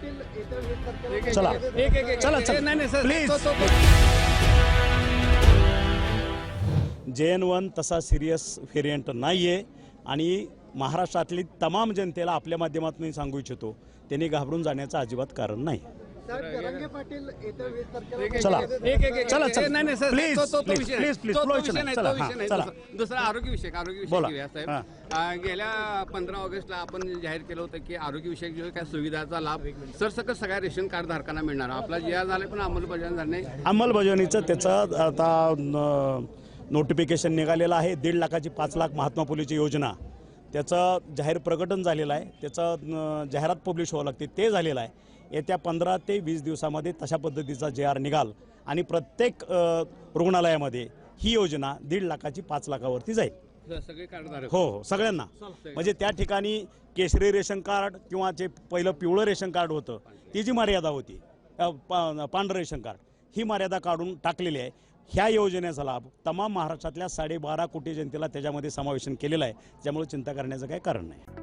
चला चला, चला. नाही नाही सर Please. तो- तो- जे एन वन तसा सिरियस व्हेरियंट नाही आहे आणि महाराष्ट्रातली तमाम जनतेला आपल्या माध्यमातून सांगू इच्छितो त्यांनी घाबरून जाण्याचं अजिबात कारण नाही चला. एक एक एक चला, चला. सर. दुसरा-. विषय घेऊया साहेब? गेल्या पंधरा ऑगस्टला आपण जाहीर केलं होतं की आरोग्य विषयक जो काय सुविधाचा लाभ सरसकट सगळ्या रेशन कार्ड धारकांना मिळणार. आपला जे आज झाले पण अंमलबजावणी झाली नाही. अंमलबजावणीचं त्याचं आता नोटिफिकेशन निघालेलं आहे. दीड लाखाची पाच लाख महात्मा फुलेची योजना. त्याचं जाहीर प्रकटन झालेलं आहे. त्याचं जाहिरात पब्लिश व्हावं लागते. ते झालेलं आहे. येत्या पंधरा ते वीस दिवसामध्ये तशा पद्धतीचा जे आर निघाल आणि प्रत्येक रुग्णालयामध्ये ही योजना दीड लाखाची पाच लाखावरती जाईल. हो हो सगळ्यांना. म्हणजे त्या ठिकाणी केशरी रेशन कार्ड किंवा जे पहिलं पिवळं रेशन कार्ड होतं ती जी मर्यादा होती पांढरं रेशन कार्ड ही मर्यादा काढून टाकलेली आहे. ह्या योजनेचा लाभ तमाम महाराष्ट्रातल्या साडेबारा कोटी जनतेला त्याच्यामध्ये समावेशन केलेला आहे. त्यामुळे चिंता करण्याचं काही कारण नाही.